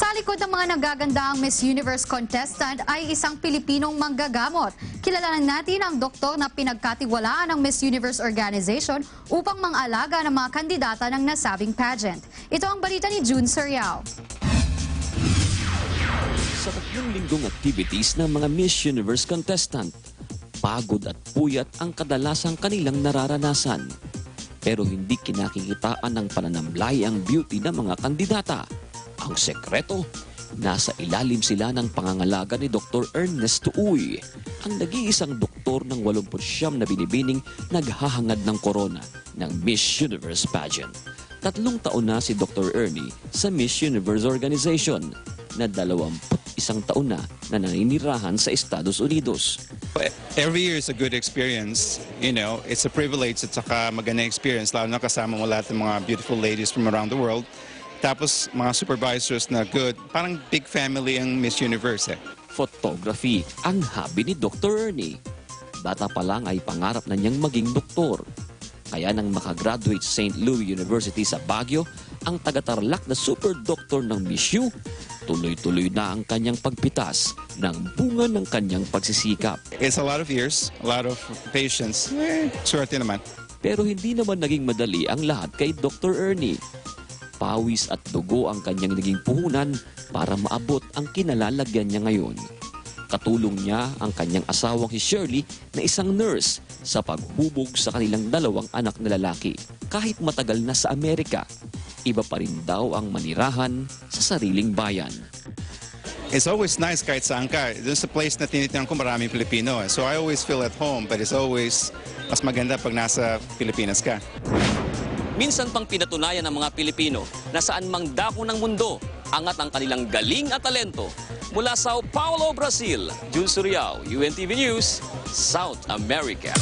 Sa likod ng mga nagagandaang Miss Universe contestant ay isang Pilipinong manggagamot. Kilalanan natin ang doktor na pinagkatiwalaan ng Miss Universe Organization upang mangalaga ng mga kandidata ng nasabing pageant. Ito ang balita ni June Soriao. Sa tatlong linggong activities ng mga Miss Universe contestant, pagod at puyat ang kadalasang kanilang nararanasan. Pero hindi kinakikitaan ng pananamlay ang beauty ng mga kandidata. Ang sekreto, nasa ilalim sila ng pangangalaga ni Dr. Ernest Uy, ang nag-iisang doktor ng 89 na binibining naghahangad ng korona ng Miss Universe pageant. Tatlong taon na si Dr. Ernie sa Miss Universe Organization na 21 taon na na naninirahan sa Estados Unidos. Every year is a good experience. You know, it's a privilege at saka magandang experience, lalo na kasama mo lahat ng mga beautiful ladies from around the world. Tapos mga supervisors na good. Parang big family ang Miss Universe eh. Photography ang hobby ni Dr. Ernie. Bata pa lang ay pangarap na niyang maging doktor. Kaya nang makagraduate St. Louis University sa Baguio, ang taga-tarlak na super doctor ng Miss U, tuloy-tuloy na ang kanyang pagpitas ng bunga ng kanyang pagsisikap. It's a lot of years, a lot of patience. Eh, swerte naman. Pero hindi naman naging madali ang lahat kay Dr. Ernie. Pawis at dugo ang kanyang naging puhunan para maabot ang kinalalagyan niya ngayon. Katulong niya ang kanyang asawang si Shirley na isang nurse sa paghubog sa kanilang dalawang anak na lalaki. Kahit matagal na sa Amerika, iba pa rin daw ang manirahan sa sariling bayan. It's always nice kahit saan ka. Doon sa place na tinitirhan ko maraming Pilipino. eh. So I always feel at home, but it's always mas maganda pag nasa Pilipinas ka. Minsan pang pinatunayan ng mga Pilipino na saan mang dako ng mundo, angat ang kanilang galing at talento. Mula Sao Paulo, Brazil, Jun Suriao, UNTV News, South America.